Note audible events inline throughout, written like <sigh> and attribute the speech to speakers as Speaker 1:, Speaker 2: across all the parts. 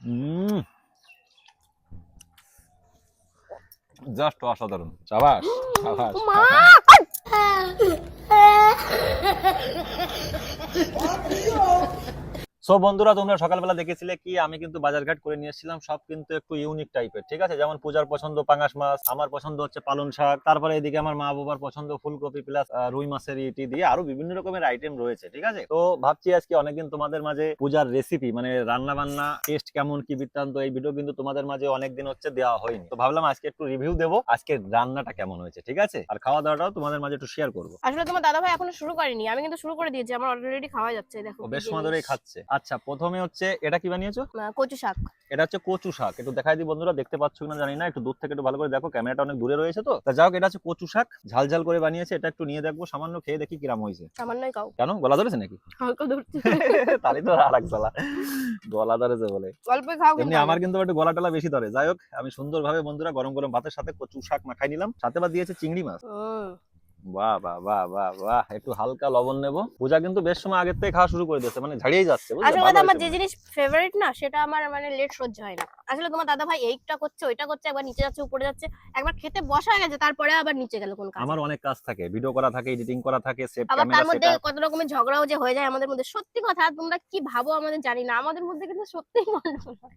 Speaker 1: হুম just অসাধারণ। সাবাস সাবাস
Speaker 2: মা!
Speaker 1: সো বন্ধুরা তোমরা সকালবেলা দেখেছিলে কি? আমি কিন্তু বাজারঘাট করে নিয়ে এসেছিলাম। সব কিন্তু একটু ইউনিক টাইপের ঠিক আছে? যেমন পূজার পছন্দ পাঙাশ মাছ আমার পছন্দ হচ্ছে পালন শাক। তারপরে এদিকে আমার মা বাবার পছন্দ ফুলকপি প্লাস রুই মাছের ইটি দিয়ে আরও বিভিন্ন রকমের আইটেম রয়েছে ঠিক আছে? তো ভাবছি আজকে অনেকদিন তোমাদের মাঝে পূজার রেসিপি মানে রান্না বান্না টেস্ট কেমন কি বৃত্তান্ত এই ভিডিও কিন্তু তোমাদের মাঝে অনেকদিন হচ্ছে দেওয়া হয়নি। তো ভাবলাম আজকে একটু রিভিউ দেবো আজকে রান্নাটা কেমন হয়েছে ঠিক আছে? আর খাওয়া দাওয়াটাও তোমাদের মাঝে একটু শেয়ার করব।
Speaker 2: আসলে তোমার দাদা ভাই এখনও শুরু করেনি আমি কিন্তু শুরু করে দিয়েছি আমার অলরেডি খাওয়া যাচ্ছে দেখো।
Speaker 1: বেশ। ধরেই খাচ্ছে। আচ্ছা প্রথমে হচ্ছে এটা কি বানিয়েছো?
Speaker 2: কচু শাক।
Speaker 1: এটা হচ্ছে কচু শাক। একটু দেখাই দিই বন্ধুরা দেখতে পাচ্ছ কিনা জানি না একটু দূর থেকে একটু ভালো করে দেখো ক্যামেরাটা অনেক দূরে রয়েছে তো। তা হোক এটা হচ্ছে কচু শাক ঝাল ঝাল করে বানিয়েছে এটা একটু নিয়ে দেখব সামান্য খেয়ে দেখি কিরাম হয়েছে।
Speaker 2: সামান্যই খাও।
Speaker 1: কেন? গলা ধরেছে নাকি?
Speaker 2: হালকা ধরছে। <laughs>
Speaker 1: তাহলে তো আর এক জ্বালা গলা ধরেছে বলে।
Speaker 2: অল্পই খাও
Speaker 1: এমনি আমার কিন্তু একটু গলা টলা বেশি ধরে। যাই হোক আমি সুন্দরভাবে বন্ধুরা গরম গরম ভাতের সাথে কচু শাক মাখাই নিলাম। সাথে বা দিয়েছে চিংড়ি মাছ। বাহ বাহ বাহ বাহ বাহ। একটু হালকা লবণ নেব। পূজা কিন্তু বেশ সময় আগের থেকে খাওয়া শুরু করে দিয়েছে মানে ঝাড়িয়েই যাচ্ছে
Speaker 2: আসলে কথা আমার যে জিনিস ফেভারিট না সেটা আমার মানে লেট সহ্য হয় না। আসলে তোমার দাদা ভাই এইটা করছে ওইটা করছে একবার নিচে যাচ্ছে উপরে যাচ্ছে একবার খেতে বসা হয়ে গেছে তারপরে আবার নিচে গেল কোন কাজ।
Speaker 1: আমার অনেক কাজ থাকে ভিডিও করা থাকে এডিটিং করা থাকে সেভ
Speaker 2: আবার তার মধ্যে কত রকমের ঝগড়াও যে হয়ে যায় আমাদের মধ্যে। সত্যি কথা তোমরা কি ভাবো আমাদের? জানি না আমাদের মধ্যে কিন্তু সত্যি গন্ডগোল হয়।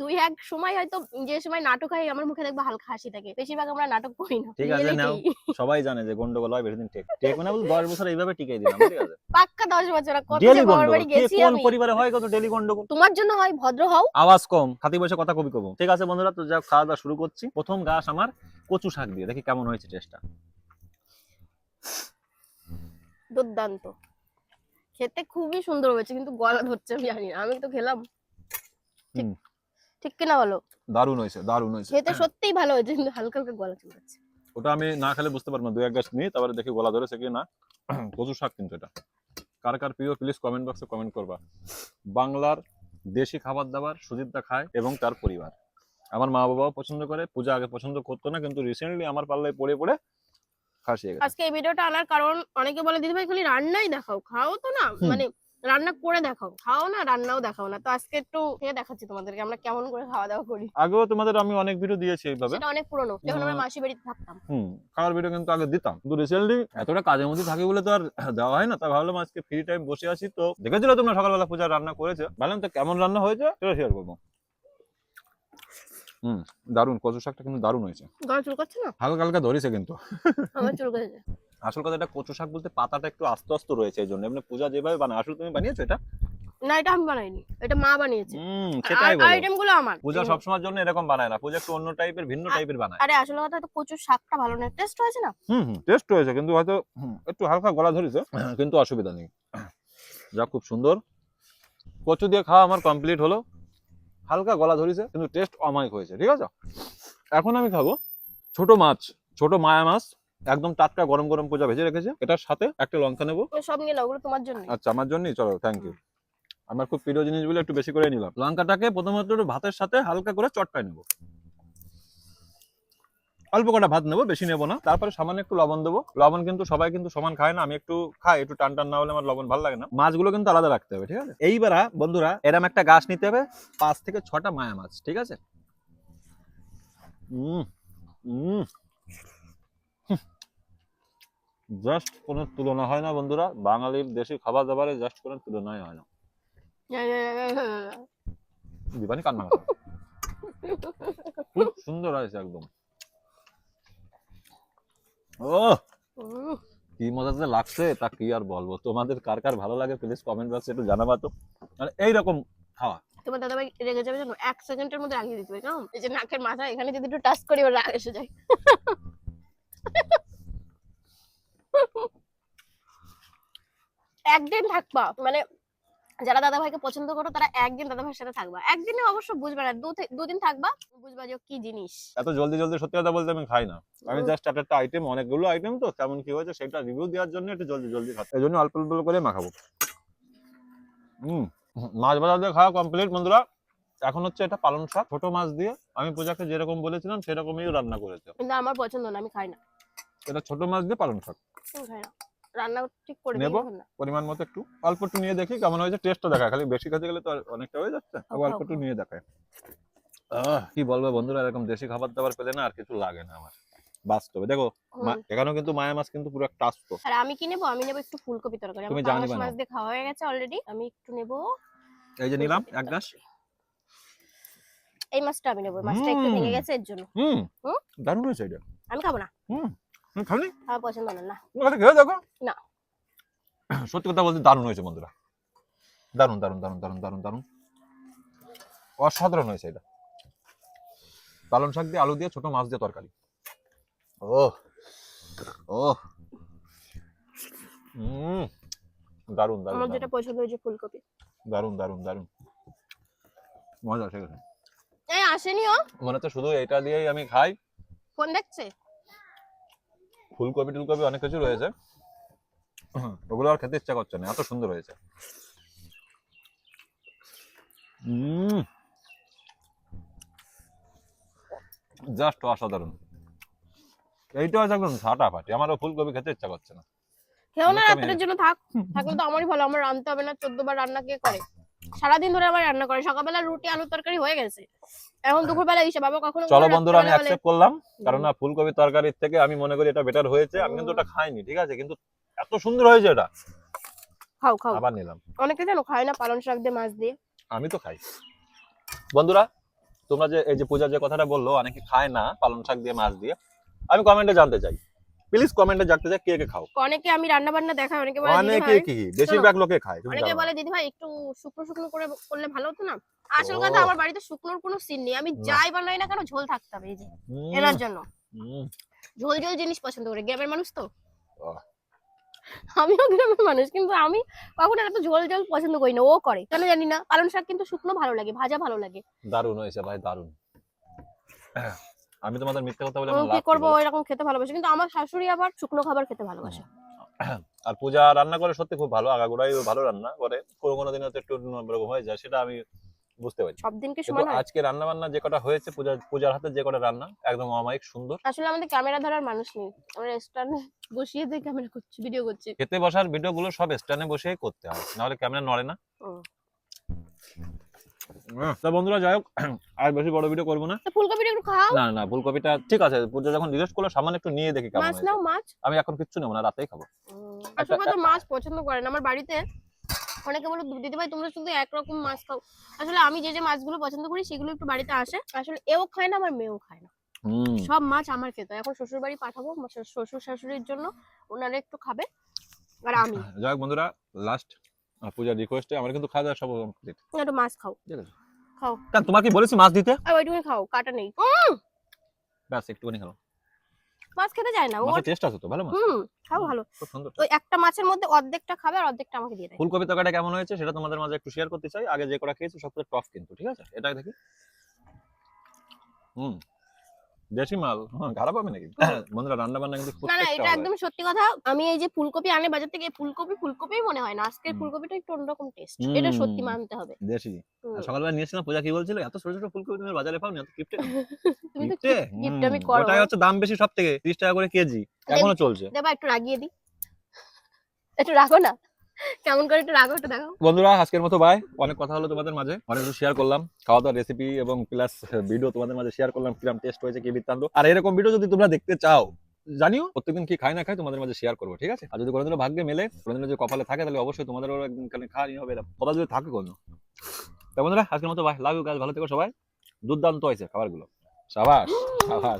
Speaker 2: দুই এক সময় হয়তো যে সময় নাটক হয় আমার মুখে দেখবে হালকা হাসি থাকে। বেশিরভাগ আমরা নাটক করি না।
Speaker 1: ঠিক আছে, নাও। <laughs> সবাই জানে যে গন্ডগোল হয় বেশি দিন টেক টেক মানে বলতে দশ বছর এইভাবে টিকে দিলাম ঠিক আছে?
Speaker 2: পাক্কা দশ বছর কত
Speaker 1: গন্ডগোল।
Speaker 2: বাড়ি গেছি
Speaker 1: কোন পরিবারে হয় কত ডেলি গন্ডগোল?
Speaker 2: তোমার জন্য হয় ভদ্র হও।
Speaker 1: আওয়াজ কম খাতি বসে কথা কবি কব। ঠিক আছে বন্ধুরা তো যা খাওয়া দাওয়া শুরু করছি। প্রথম গাছ আমার কচু শাক দিয়ে দেখি কেমন হয়েছে টেস্টটা
Speaker 2: দুর্দান্ত। খেতে খুবই সুন্দর হয়েছে কিন্তু গলা ধরছে আমি জানি না। আমি তো খেলাম। ঠিক। ঠিক কিনা বলো?
Speaker 1: দারুণ হয়েছে দারুণ হয়েছে।
Speaker 2: খেতে সত্যিই ভালো হয়েছে কিন্তু হালকা হালকা গলা চলে যাচ্ছে।
Speaker 1: ওটা আমি না খেলে বুঝতে পারব না দু এক গাছ নিয়ে তারপরে দেখি গলা ধরেছে কি না। <clears throat> কচু শাক কিন্তু এটা। কার কার প্রিয় প্লিজ কমেন্ট বক্সে কমেন্ট করবা। বাংলার দেশি খাবার দাবার সুজিতদা খায় এবং তার পরিবার। আমার মা বাবাও পছন্দ করে পূজা আগে পছন্দ করতো না কিন্তু রিসেন্টলি আমার পাল্লায় পড়ে পড়ে খাসিয়ে গেছে।
Speaker 2: আজকে এই ভিডিওটা আনার কারণ অনেকে বলে দিদি ভাই খালি রান্নাই দেখাও খাও তো না। মানে রান্না করে দেখাও। খাও না রান্নাও দেখাও না। তো আজকে একটু খেয়ে দেখাচ্ছি তোমাদেরকে আমরা কেমন করে খাওয়া দাওয়া করি।
Speaker 1: আগেও তোমাদের আমি অনেক ভিডিও দিয়েছি এইভাবে।
Speaker 2: সেটা অনেক পুরনো যখন আমরা মাসি বাড়িতে থাকতাম।
Speaker 1: হুম খাওয়ার ভিডিও কিন্তু আগে দিতাম। কিন্তু রিসেন্টলি এতটা কাজের মধ্যে থাকি বলে তো আর দেওয়া হয় না। তা ভাবলাম আজকে ফ্রি টাইম বসে আছি। তো দেখেছিল তোমরা সকালবেলা পূজা রান্না করেছে? ভাবলাম তো কেমন রান্না হয়েছে সেটা শেয়ার করব। হুম দারুণ। কচু শাকটা কিন্তু দারুণ হয়েছে।
Speaker 2: গলা চুল করছে না?
Speaker 1: হালকা হালকা ধরেছে কিন্তু।
Speaker 2: আমার চুল করেছে
Speaker 1: আসল কথা এটা কচু শাক বলতে পাতাটা একটু আস্তে আস্তে রয়েছে এই জন্য। এমনি পূজা যেভাবে বানায় আসলে তুমি বানিয়েছো এটা?
Speaker 2: না এটা আমি বানাইনি এটা মা বানিয়েছে।
Speaker 1: হুম সেটাই বলো।
Speaker 2: আইটেমগুলো আমার।
Speaker 1: পূজা। সবসময়ের জন্য এরকম বানায় না পূজা একটু অন্য টাইপের ভিন্ন টাইপের বানায়।
Speaker 2: আরে আসলে কথা তো কচুর শাকটা ভালো না টেস্ট হয়েছে না?
Speaker 1: হুম হুম টেস্ট হয়েছে কিন্তু হয়তো একটু হালকা গলা ধরেছে কিন্তু অসুবিধা নেই। যা খুব সুন্দর। কচু দিয়ে খাওয়া আমার কমপ্লিট হলো। হালকা গলা ধরেছে কিন্তু টেস্ট অমায়িক হয়েছে ঠিক আছে? এখন আমি খাব ছোট মাছ ছোট মায়া মাছ। একদম টাটকা গরম গরম পূজা ভেজে রেখেছে। এটার সাথে একটা লঙ্কা নেব।
Speaker 2: সব নিয়ে নাও ওগুলো তোমার জন্য
Speaker 1: আচ্ছা আমার জন্যই? চলো থ্যাংক ইউ আমার খুব প্রিয় জিনিসগুলো একটু বেশি করে নিলাম। লঙ্কাটাকে প্রথমত একটু ভাতের সাথে হালকা করে চটকায় নেব। অল্প কটা ভাত নেব বেশি নেব না। তারপরে সামান্য একটু লবণ দেবো। লবণ কিন্তু সবাই কিন্তু সমান খায় না আমি একটু খাই একটু টান টান না হলে আমার লবণ ভালো লাগে না। মাছগুলো কিন্তু আলাদা রাখতে হবে ঠিক আছে? এইবার বন্ধুরা এরম একটা গাছ নিতে হবে পাঁচ থেকে ছটা মায়া মাছ ঠিক আছে? হুম হুম জাস্ট কোনো তুলনা হয় না বন্ধুরা। বাঙালির দেশি খাবার দাবারে জাস্ট কোনো তুলনাই হয় না। দিবানি কান্না খুব সুন্দর হয়েছে একদম। ও কি মজা যে লাগছে তা কি আর বলব? তোমাদের কার কার ভালো লাগে প্লিজ কমেন্ট বক্সে একটু জানাবা তো। মানে এইরকম খাওয়া।
Speaker 2: তোমার দাদা ভাই রেগে যাবে জানো? এক সেকেন্ডের মধ্যে রাগিয়ে দিতে কেমন? এই যে নাকের মাথা এখানে যদি একটু টাচ করি ওর রাগ এসে যায়। একদিন থাকবা মানে যারা দাদা ভাইকে পছন্দ করো তারা একদিন দাদা ভাইয়ের সাথে থাকবা। একদিনে অবশ্য বুঝবে না দু দুদিন থাকবা বুঝবা যে কি জিনিস।
Speaker 1: এত জলদি জলদি সত্যি কথা বলতে আমি খাই না। আমি জাস্ট একটা একটা আইটেম অনেকগুলো আইটেম তো কেমন কি হয়েছে সেটা রিভিউ দেওয়ার জন্য একটু জলদি জলদি খাই। এই জন্য অল্প অল্প করে মাখাবো। হুম মাছ ভাজা দিয়ে খাওয়া কমপ্লিট বন্ধুরা। এখন হচ্ছে এটা পালং শাক ছোট মাছ দিয়ে। আমি পূজাকে যেরকম বলেছিলাম সেরকমই রান্না করেছে।
Speaker 2: কিন্তু আমার পছন্দ না আমি খাই না।
Speaker 1: এটা ছোট মাছ দিয়ে পালং শাক।
Speaker 2: আমি না। রান্না ঠিক করে
Speaker 1: নেব? পরিমাণ মতো একটু। অল্প একটু নিয়ে দেখি কেমন হয়েছে। টেস্টটা দেখা খালি বেশি খেতে গেলে তো অনেকটা হয়ে যাচ্ছে। অল্প একটু নিয়ে দেখায়। কি বলব বন্ধুরা? এরকম দেশি খাবার দাবার পেলে না আর কিছু লাগে না আমার। বাস্তবে। দেখো এখানেও কিন্তু মায়া মাছ কিন্তু পুরো একটা আস্ত।
Speaker 2: আর আমি কি নেব? আমি নেব একটু ফুলকপি তরকারি।
Speaker 1: তুমি জানি
Speaker 2: মাছ দিয়ে খাওয়া হয়ে গেছে অলরেডি আমি একটু নেব
Speaker 1: এই যে নিলাম এক
Speaker 2: তরকারি। এই মাছটা আমি নেব। মাছটা একটু। ভেঙে গেছে এর জন্য।
Speaker 1: হুম।
Speaker 2: হুম?
Speaker 1: দারুণ হয়েছে এটা।
Speaker 2: আমি খাব না?
Speaker 1: হুম। খাওনি
Speaker 2: আমার পছন্দ না না।
Speaker 1: তুমি খালি খেয়ে দেখো।
Speaker 2: না। <clears throat>
Speaker 1: সত্যি কথা বলতে দারুণ হয়েছে বন্ধুরা। দারুণ দারুণ দারুণ দারুণ দারুণ দারুণ। অসাধারণ হয়েছে এটা। পালং শাক দিয়ে আলু দিয়ে ছোট মাছ দিয়ে তরকারি। ও ও হুম দারুণ দারুণ
Speaker 2: আমার যেটা পছন্দ হয়েছে ফুলকপি।
Speaker 1: দারুণ দারুণ দারুণ। মজা আছে
Speaker 2: এই আসেনি ও।
Speaker 1: মনে হচ্ছে শুধু এটা দিয়েই আমি খাই।
Speaker 2: ফোন দেখছে?
Speaker 1: ফুলকপি টুলকপি অনেক কিছু রয়েছে। ওগুলো আর খেতে ইচ্ছা করছে না এত সুন্দর হয়েছে। জাস্ট অসাধারণ। এইটা হচ্ছে একদম ফাটাফাটি আমারও ফুলকপি খেতে ইচ্ছা করছে না।
Speaker 2: খেও না রাত্রের জন্য থাক থাকলে তো আমারই ভালো আমার রান্নতে হবে না চোদ্দ বার রান্না কে করে? সারাদিন ধরে আমার রান্না করে। সকালবেলা রুটি আলু তরকারি হয়ে গেছে। এখন দুপুরবেলা এসে বাবা কখনো
Speaker 1: চলো বন্ধুরা আমি অ্যাকসেপ্ট করলাম। কারণ না ফুলকপি তরকারির থেকে আমি মনে করি এটা বেটার হয়েছে। আমি কিন্তু ওটা খাইনি ঠিক আছে? কিন্তু এত সুন্দর হয়েছে এটা।
Speaker 2: খাও খাও।
Speaker 1: আবার নিলাম।
Speaker 2: অনেকে জানো খায় না পালং শাক দিয়ে মাছ দিয়ে।
Speaker 1: আমি তো খাই। বন্ধুরা তোমরা যে এই যে পূজা যে কথাটা বলল অনেকে খায় না পালং শাক দিয়ে মাছ দিয়ে। আমি কমেন্টে জানতে চাই। প্লিজ কমেন্টে জানতে চাই কে কে খাও।
Speaker 2: অনেকে আমি রান্না বান্না দেখাই অনেকে বলে
Speaker 1: অনেকে কি বেশিরভাগ লোকে খায়
Speaker 2: অনেকে বলে দিদি ভাই একটু শুকনো শুকনো করে করলে ভালো হতো না? আসল কথা আমার বাড়িতে শুকনোর কোনো সিন নেই। আমি। যাই বানাই না কেন ঝোল থাকতে হবে এই যে এনার জন্য। ঝোল ঝোল জিনিস পছন্দ করে। গ্রামের মানুষ তো। আমিও গ্রামের মানুষ কিন্তু আমি কখনো এত ঝোল ঝোল পছন্দ করি না। ও করে কেন জানি না? পালং শাক কিন্তু শুকনো ভালো লাগে ভাজা ভালো লাগে।
Speaker 1: দারুণ হয়েছে ভাই দারুণ। আমি তোমাদের মিথ্যে কথা বলে
Speaker 2: কি করব? এরকম খেতে ভালোবাসি। কিন্তু আমার শাশুড়ি আবার শুকনো খাবার খেতে ভালোবাসে।
Speaker 1: আর পূজা রান্না করে সত্যি খুব ভালো আগাগোড়াই ভালো রান্না করে। কোনো কোনো দিন হয়তো একটু অন্যরকম হয়ে যায় সেটা আমি বুঝতে পারছি।
Speaker 2: সব দিনকে সমান হয়?
Speaker 1: আজকে রান্না বান্না যে কটা হয়েছে পূজা পূজার হাতে যে কটা রান্না একদম অমায়িক সুন্দর।
Speaker 2: আসলে আমাদের ক্যামেরা ধরার মানুষ নেই। আমরা স্ট্যান্ডে বসিয়ে দিয়ে ক্যামেরা করছি ভিডিও করছি।
Speaker 1: খেতে বসার ভিডিও গুলো সব স্ট্যান্ডে বসেই করতে হয়। নাহলে ক্যামেরা নড়ে না। তা বন্ধুরা যাই হোক আর বেশি বড় ভিডিও করব না।
Speaker 2: ফুলকপিটা একটু খাও।
Speaker 1: না না ফুলকপিটা ঠিক আছে পূজা যখন রিকোয়েস্ট করল সামান্য একটু নিয়ে দেখি কেমন
Speaker 2: মাছ নাও মাছ।
Speaker 1: আমি এখন কিচ্ছু নেব না রাতেই খাব।
Speaker 2: আসলে কথা মাছ পছন্দ করে না। আমার বাড়িতে অনেকে বলে দিদি ভাই তোমরা শুধু একরকম মাছ খাও। আসলে আমি যে যে মাছগুলো পছন্দ করি সেগুলো একটু বাড়িতে আসে। আসলে এও খায় না আমার মেয়েও খায় না। সব মাছ আমার খেতে এখন শ্বশুর বাড়ি পাঠাবো শ্বশুর- শ্বশুর শাশুড়ির জন্য ওনারা একটু খাবে। আর আমি।
Speaker 1: যাই হোক বন্ধুরা লাস্ট পূজার রিকোয়েস্টে আমার কিন্তু খাওয়া দাওয়া সব কমপ্লিট
Speaker 2: একটু মাছ খাও।
Speaker 1: ঠিক আছে।
Speaker 2: খাও।
Speaker 1: কারণ তোমার কি বলেছি মাছ দিতে?
Speaker 2: আর ওইটুকুনি খাও কাটা নেই।
Speaker 1: ব্যাস একটুখানি খাও।
Speaker 2: মাছ খেতে যায় না ও
Speaker 1: টেস্ট আছে তো ভালো মাছ?
Speaker 2: হুম খাও ভালো।
Speaker 1: খুব সুন্দর
Speaker 2: ওই একটা মাছের মধ্যে অর্ধেকটা খাবে আর অর্ধেকটা আমাকে দিয়ে দেয়।
Speaker 1: ফুলকপি তরকারিটা কেমন হয়েছে সেটা তোমাদের মাঝে একটু শেয়ার করতে চাই। আগে যে কটা খেয়েছি সব থেকে টপ কিন্তু ঠিক আছে? এটা দেখি। হুম। দেশি মাল খারাপ হবে নাকি? <coughs> বন্ধুরা রান্না বান্না কিন্তু
Speaker 2: না না এটা একদম সত্যি কথা। আমি এই যে ফুলকপি আনে বাজার থেকে ফুলকপি ফুলকপি মনে হয় না। আজকের ফুলকপিটা একটু অন্যরকম টেস্ট এটা সত্যি। মানতে হবে।
Speaker 1: দেশি। সকালবেলা নিয়েছিলাম পূজা কি বলছিল? এত ছোট ছোট ফুলকপি তুমি বাজারে পাও না এত কিপটে <laughs>
Speaker 2: তুমি তো
Speaker 1: হুম,
Speaker 2: আমি করো।
Speaker 1: ওটাই হচ্ছে দাম বেশি সব থেকে তিরিশ টাকা করে কেজি। এখনও চলছে।
Speaker 2: দেবা একটু রাগিয়ে দি <laughs> একটু রাখো না। কেমন করে একটু রাখো একটু দেখো
Speaker 1: বন্ধুরা আজকের মতো বাই অনেক কথা হলো তোমাদের মাঝে। অনেক কিছু শেয়ার করলাম। খাওয়া দাওয়ার রেসিপি এবং প্লাস ভিডিও তোমাদের মাঝে শেয়ার করলাম কিরম টেস্ট হয়েছে কি বৃত্তান্ত। আর এরকম ভিডিও যদি তোমরা দেখতে চাও জানিও। প্রত্যেকদিন কি খাই না খাই তোমাদের মাঝে শেয়ার করব ঠিক আছে? আর যদি কোনোদিনও ভাগ্যে মেলে কোনোদিনও যদি কপালে থাকে তাহলে অবশ্যই তোমাদেরও একদিন কালে খাওয়া নিয়ে হবে। কপাল যদি থাকে কোনো তা বন্ধুরা আজকের মতো বাই লাভ ইউ গাছ ভালো থেকো সবাই। দুর্দান্ত হয়েছে খাবারগুলো। সাবাস সাবাস